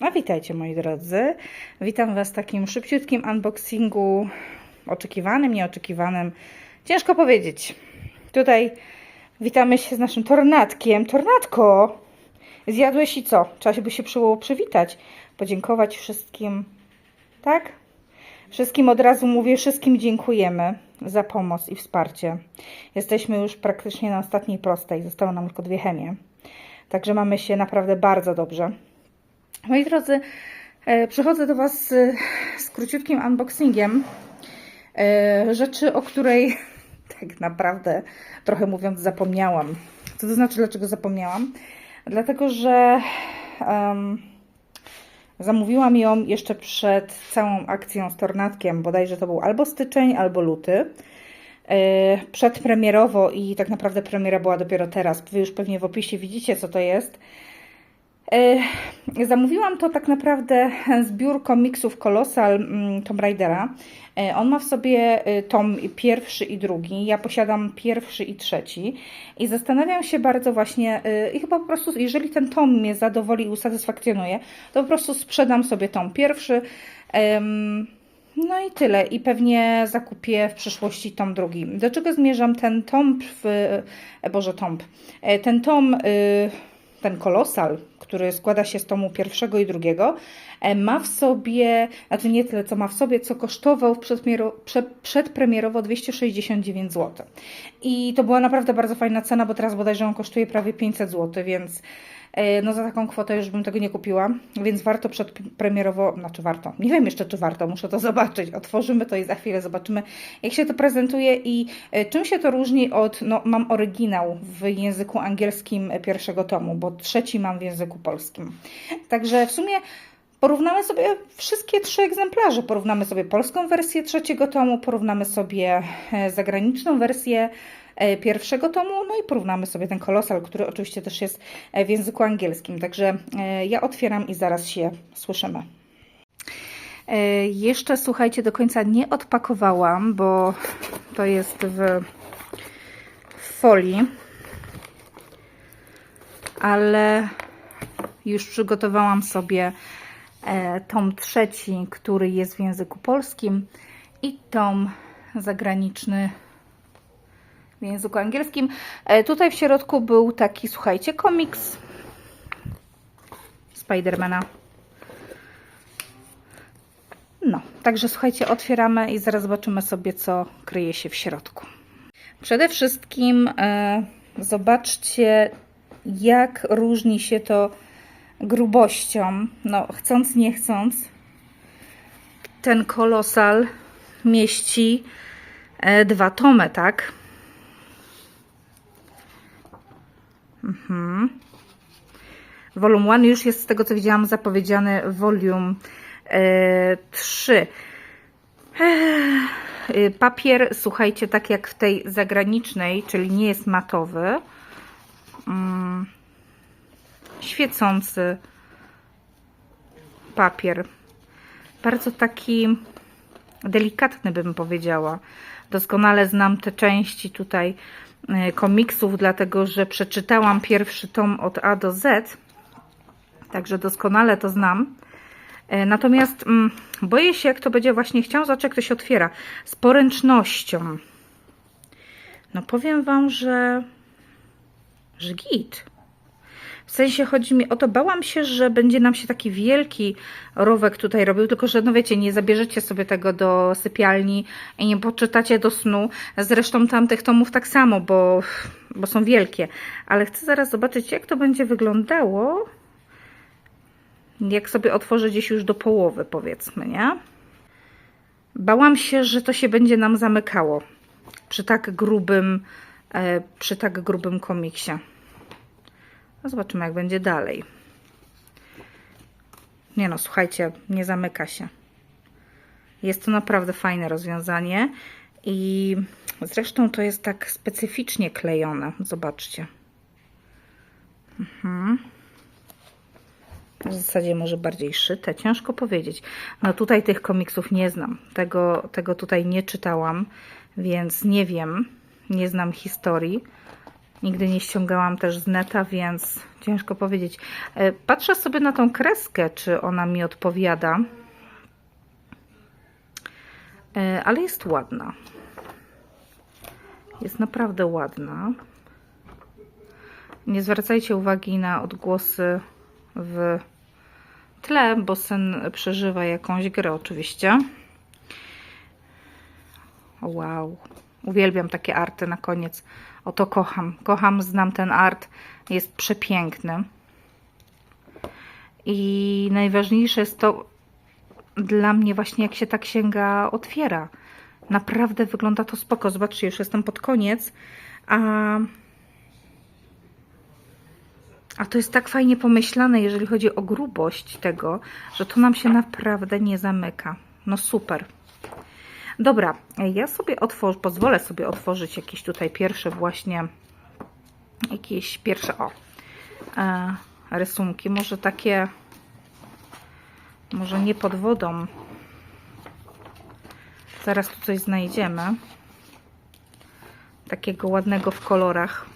Witajcie moi drodzy. Witam Was w takim szybciutkim unboxingu, oczekiwanym, nieoczekiwanym. Ciężko powiedzieć. Tutaj witamy się z naszym tornadkiem. Tornadko! Zjadłeś i co? Trzeba się by się było przywitać, podziękować wszystkim. Tak? Wszystkim od razu mówię, wszystkim dziękujemy za pomoc i wsparcie. Jesteśmy już praktycznie na ostatniej prostej. Zostało nam tylko dwie chemie. Także mamy się naprawdę bardzo dobrze. Moi drodzy, e, przychodzę do Was z, króciutkim unboxingiem e, rzeczy, o której tak naprawdę, trochę mówiąc, zapomniałam. Co to znaczy, dlaczego zapomniałam? Dlatego, że em, zamówiłam ją jeszcze przed całą akcją z Tornadkiem, bodajże to był albo styczeń, albo luty. E, Przedpremierowo i tak naprawdę premiera była dopiero teraz. Wy już pewnie w opisie widzicie, co to jest. E, Zamówiłam to tak naprawdę zbiór komiksów Colossal mm, Tomb Raidera. E, On ma w sobie e, tom pierwszy i drugi. Ja posiadam pierwszy i trzeci. I zastanawiam się bardzo właśnie, i chyba po prostu, jeżeli ten tom mnie zadowoli i usatysfakcjonuje, to po prostu sprzedam sobie tom pierwszy. No i tyle. I pewnie zakupię w przyszłości tom drugi. Do czego zmierzam? Ten tom, w, Boże, tomb. E, Ten tom, y, ten kolosal, który składa się z tomu pierwszego i drugiego, e, ma w sobie, znaczy nie tyle co ma w sobie, co kosztował przedpremierowo 269 zł. I to była naprawdę bardzo fajna cena, bo teraz bodajże on kosztuje prawie 500 zł, więc no za taką kwotę już bym tego nie kupiła, więc warto przedpremierowo, znaczy warto, nie wiem jeszcze czy warto, muszę to zobaczyć, otworzymy to i za chwilę zobaczymy jak się to prezentuje i e, czym się to różni od, no mam oryginał w języku angielskim pierwszego tomu, bo trzeci mam w języku polskim. Także w sumie Porównamy sobie wszystkie trzy egzemplarze. Porównamy sobie polską wersję trzeciego tomu, porównamy sobie e, zagraniczną wersję e, pierwszego tomu, no i porównamy sobie ten kolosal, który oczywiście też jest e, w języku angielskim. Także e, ja otwieram i zaraz się słyszymy. E, Jeszcze słuchajcie, do końca nie odpakowałam, bo to jest w folii, ale już przygotowałam sobie e, tom trzeci, który jest w języku polskim i tom zagraniczny w języku angielskim. E, Tutaj w środku był taki, słuchajcie, komiks Spidermana. No, także słuchajcie, otwieramy i zaraz zobaczymy sobie, co kryje się w środku. Przede wszystkim e, zobaczcie, jak różni się to grubością. No, chcąc, nie chcąc, ten kolosal mieści e, dwa tomy, tak? Mhm. Volume 1 już jest z tego co widziałam zapowiedziany volume e, 3. E, papier, słuchajcie, tak jak w tej zagranicznej, czyli nie jest matowy. Mm, świecący papier. Bardzo taki delikatny bym powiedziała. Doskonale znam te części tutaj e, komiksów, dlatego że przeczytałam pierwszy tom od A do Z. Także doskonale to znam. E, Natomiast mm, boję się, jak to będzie właśnie chciał, zobaczę, jak to się otwiera. Z poręcznością. No powiem Wam, że, że git. W sensie chodzi mi o to, bałam się, że będzie nam się taki wielki rowek tutaj robił, tylko że no wiecie, nie zabierzecie sobie tego do sypialni i nie poczytacie do snu. Zresztą tamtych tomów tak samo, bo, bo są wielkie. Ale chcę zaraz zobaczyć, jak to będzie wyglądało, jak sobie otworzę gdzieś już do połowy, powiedzmy, nie? Bałam się, że to się będzie nam zamykało przy tak grubym, e, przy tak grubym komiksie. No zobaczymy, jak będzie dalej. Nie no, słuchajcie, nie zamyka się. Jest to naprawdę fajne rozwiązanie i zresztą to jest tak specyficznie klejone. Zobaczcie. Mhm. W zasadzie może bardziej szyte, ciężko powiedzieć. No tutaj tych komiksów nie znam. Tego, tego tutaj nie czytałam, więc nie wiem, nie znam historii. Nigdy nie ściągałam też z neta, więc ciężko powiedzieć. E, Patrzę sobie na tą kreskę, czy ona mi odpowiada. E, Ale jest ładna. Jest naprawdę ładna. Nie zwracajcie uwagi na odgłosy w tle, bo sen przeżywa jakąś grę oczywiście. Wow. Uwielbiam takie arty na koniec. O to kocham. Kocham, znam ten art. Jest przepiękny. I najważniejsze jest to dla mnie właśnie, jak się ta księga otwiera. Naprawdę wygląda to spoko. Zobaczcie, już jestem pod koniec. A, a to jest tak fajnie pomyślane, jeżeli chodzi o grubość tego, że to nam się naprawdę nie zamyka. No super. Dobra, ja sobie otworzę, pozwolę sobie otworzyć jakieś tutaj pierwsze właśnie, jakieś pierwsze, o, e, rysunki. Może takie, może nie pod wodą. Zaraz tu coś znajdziemy. Takiego ładnego w kolorach.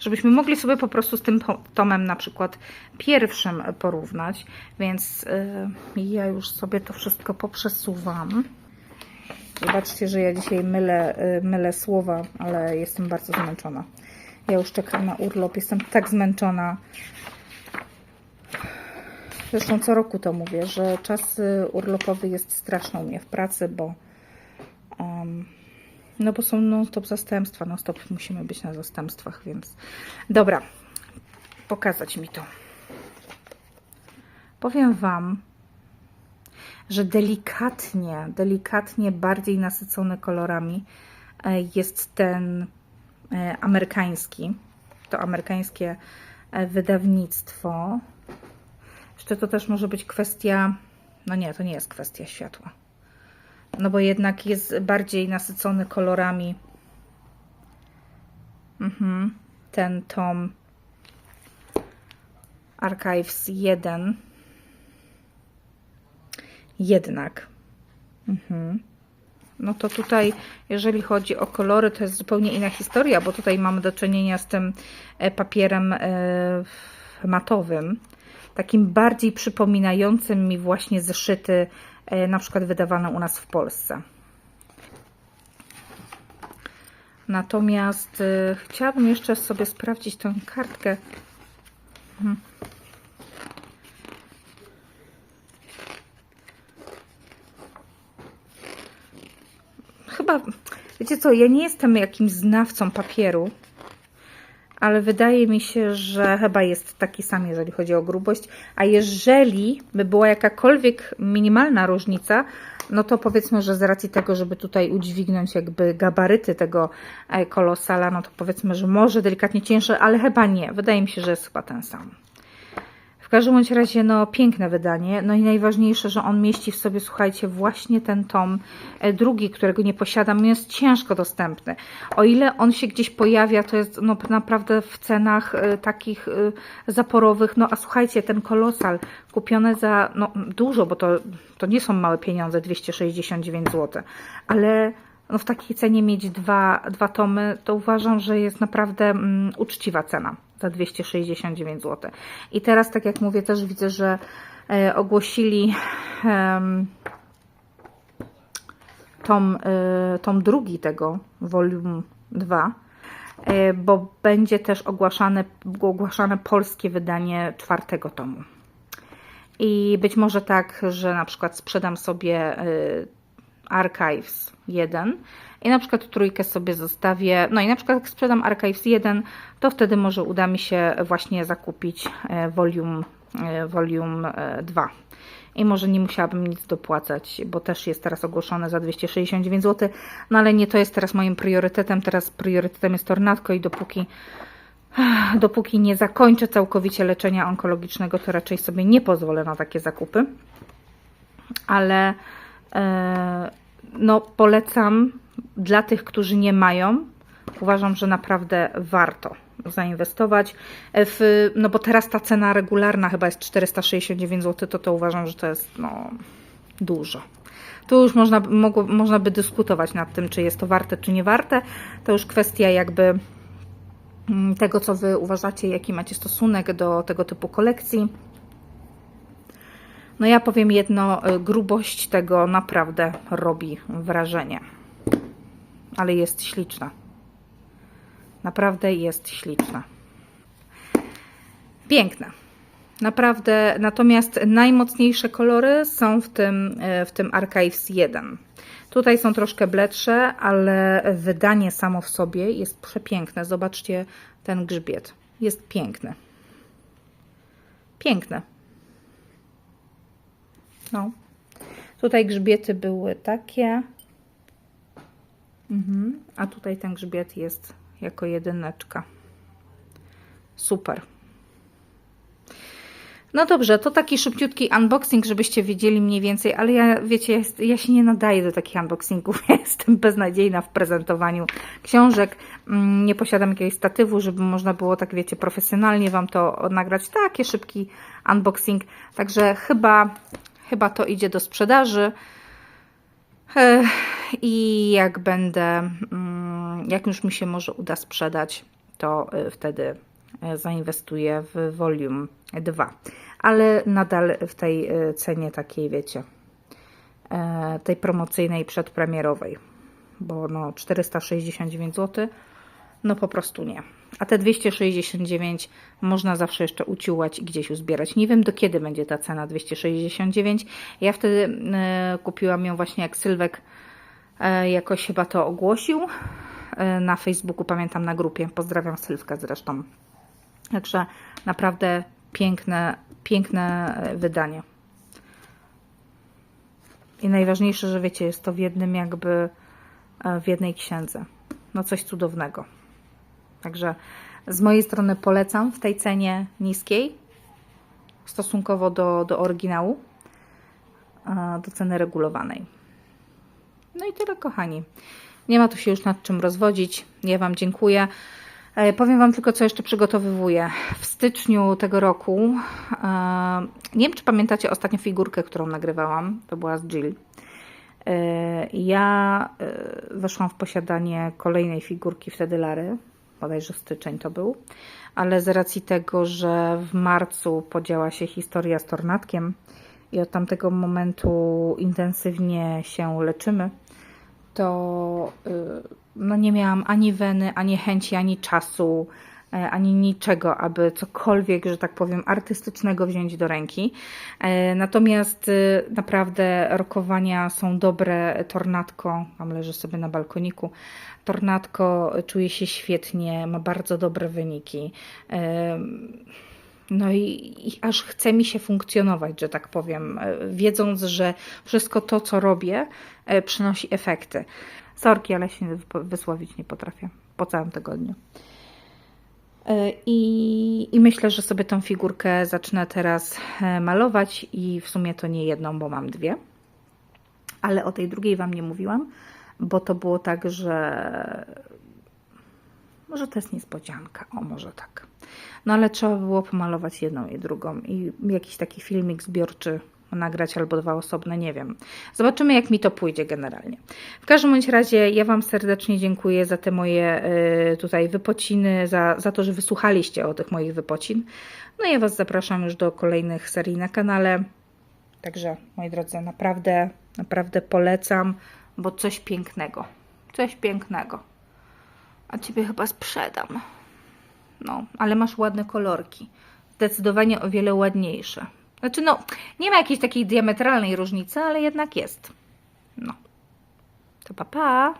Żebyśmy mogli sobie po prostu z tym tomem na przykład pierwszym porównać. Więc y, ja już sobie to wszystko poprzesuwam. Zobaczcie, że ja dzisiaj mylę, y, mylę słowa, ale jestem bardzo zmęczona. Ja już czekam na urlop, jestem tak zmęczona. Zresztą co roku to mówię, że czas y, urlopowy jest straszny u mnie w pracy, bo em, no bo są non-stop zastępstwa, non-stop musimy być na zastępstwach, więc dobra, pokazać mi to. Powiem Wam, że delikatnie, delikatnie bardziej nasycony kolorami e, jest ten e, amerykański. To amerykańskie e, wydawnictwo. Jeszcze to też może być kwestia. No nie, to nie jest kwestia światła. No bo jednak jest bardziej nasycony kolorami. Mhm. Ten tom Archives 1 jednak. Mhm. No to tutaj, jeżeli chodzi o kolory, to jest zupełnie inna historia, bo tutaj mamy do czynienia z tym e, papierem e, matowym, takim bardziej przypominającym mi właśnie zeszyty, e, na przykład wydawane u nas w Polsce. Natomiast chciałabym jeszcze sobie sprawdzić tę kartkę. Mhm. Chyba, wiecie co, ja nie jestem jakimś znawcą papieru, ale wydaje mi się, że chyba jest taki sam, jeżeli chodzi o grubość. A jeżeli by była jakakolwiek minimalna różnica, no to powiedzmy, że z racji tego, żeby tutaj udźwignąć jakby gabaryty tego e, kolosala, no to powiedzmy, że może delikatnie cięższy, ale chyba nie. Wydaje mi się, że jest chyba ten sam. Każdym bądź razie, no piękne wydanie. No i najważniejsze, że on mieści w sobie, słuchajcie, właśnie ten tom e, drugi, którego nie posiadam, jest ciężko dostępny. O ile on się gdzieś pojawia, to jest no naprawdę w cenach e, takich e, zaporowych. No a słuchajcie, ten kolosal kupiony za no, dużo, bo to, to nie są małe pieniądze, 269 zł, ale no w takiej cenie mieć dwa, dwa tomy, to uważam, że jest naprawdę mm, uczciwa cena za 269 zł. I teraz, tak jak mówię, też widzę, że e, ogłosili tom, e, tom drugi tego, volume 2, e, bo będzie też ogłaszane, ogłaszane polskie wydanie czwartego tomu. I być może tak, że na przykład sprzedam sobie Archives 1 i na przykład trójkę sobie zostawię. No i na przykład jak sprzedam Archives 1, to wtedy może uda mi się właśnie zakupić e, Volume, e, volume e, 2. I może nie musiałabym nic dopłacać, bo też jest teraz ogłoszone za 269 zł. No ale nie to jest teraz moim priorytetem. Teraz priorytetem jest Tornadko i dopóki dopóki nie zakończę całkowicie leczenia onkologicznego, to raczej sobie nie pozwolę na takie zakupy. Ale e, no, polecam dla tych, którzy nie mają. Uważam, że naprawdę warto zainwestować. W, no bo teraz ta cena regularna chyba jest 469 zł, to to uważam, że to jest no, dużo. Tu już można, mogło, można by dyskutować nad tym, czy jest to warte, czy nie warte. To już kwestia jakby mm, tego, co Wy uważacie, jaki macie stosunek do tego typu kolekcji. No ja powiem jedno, y, grubość tego naprawdę robi wrażenie. Ale jest śliczna. Naprawdę jest śliczna. Piękne. Naprawdę, natomiast najmocniejsze kolory są w tym, y, w tym Archives 1. Tutaj są troszkę bledsze, ale wydanie samo w sobie jest przepiękne. Zobaczcie ten grzbiet. Jest piękny. Piękne. No. Tutaj grzbiety były takie. Mhm. A tutaj ten grzbiet jest jako jedyneczka. Super. No dobrze, to taki szybciutki unboxing, żebyście wiedzieli mniej więcej, ale ja, wiecie, ja, jest, ja się nie nadaję do takich unboxingów. Ja jestem beznadziejna w prezentowaniu książek. Mm, Nie posiadam jakiegoś statywu, żeby można było tak, wiecie, profesjonalnie Wam to nagrać. Taki szybki unboxing. Także chyba, chyba to idzie do sprzedaży. I jak będę, mm, jak już mi się może uda sprzedać, to y, wtedy y, zainwestuję w Volume 2. Ale nadal w tej y, cenie takiej, wiecie, e, tej promocyjnej przedpremierowej, bo no 469 zł, no po prostu nie. A te 269 można zawsze jeszcze uciułać i gdzieś uzbierać. Nie wiem do kiedy będzie ta cena 269. Ja wtedy e, kupiłam ją właśnie jak Sylwek e, jakoś chyba to ogłosił e, na Facebooku, pamiętam na grupie. Pozdrawiam Sylwkę zresztą. Także naprawdę piękne, piękne wydanie. I najważniejsze, że wiecie, jest to w jednym jakby, w jednej księdze. No coś cudownego. Także z mojej strony polecam w tej cenie niskiej, stosunkowo do, do oryginału, do ceny regulowanej. No i tyle, kochani. Nie ma tu się już nad czym rozwodzić. Ja Wam dziękuję. E, Powiem Wam tylko, co jeszcze przygotowywuję. W styczniu tego roku, e, nie wiem, czy pamiętacie ostatnią figurkę, którą nagrywałam, to była z Jill. E, Ja weszłam w posiadanie kolejnej figurki wtedy Lary, bodajże styczeń to był, ale z racji tego, że w marcu podziała się historia z tornadkiem i od tamtego momentu intensywnie się leczymy, to y, no nie miałam ani weny, ani chęci, ani czasu, ani niczego, aby cokolwiek, że tak powiem, artystycznego wziąć do ręki. E, Natomiast y, naprawdę rokowania są dobre. Tornadko, tam leży sobie na balkoniku. Tornadko czuje się świetnie, ma bardzo dobre wyniki. Em, no i, i aż chce mi się funkcjonować, że tak powiem, e, wiedząc, że wszystko to, co robię, e, przynosi efekty. Sorki, ale się wysłowić nie potrafię po całym tygodniu. E, I, I myślę, że sobie tą figurkę zacznę teraz e, malować i w sumie to nie jedną, bo mam dwie. Ale o tej drugiej Wam nie mówiłam, bo to było tak, że może to jest niespodzianka, o może tak. No ale trzeba było pomalować jedną i drugą i jakiś taki filmik zbiorczy nagrać albo dwa osobne, nie wiem. Zobaczymy jak mi to pójdzie generalnie. W każdym bądź razie ja Wam serdecznie dziękuję za te moje y, tutaj wypociny, za, za to, że wysłuchaliście o tych moich wypocin. No i ja Was zapraszam już do kolejnych serii na kanale. Także moi drodzy, naprawdę, naprawdę polecam, bo coś pięknego. Coś pięknego. A ciebie chyba sprzedam. No, ale masz ładne kolorki. Zdecydowanie o wiele ładniejsze. Znaczy, no, nie ma jakiejś takiej diametralnej różnicy, ale jednak jest. No. To pa, pa.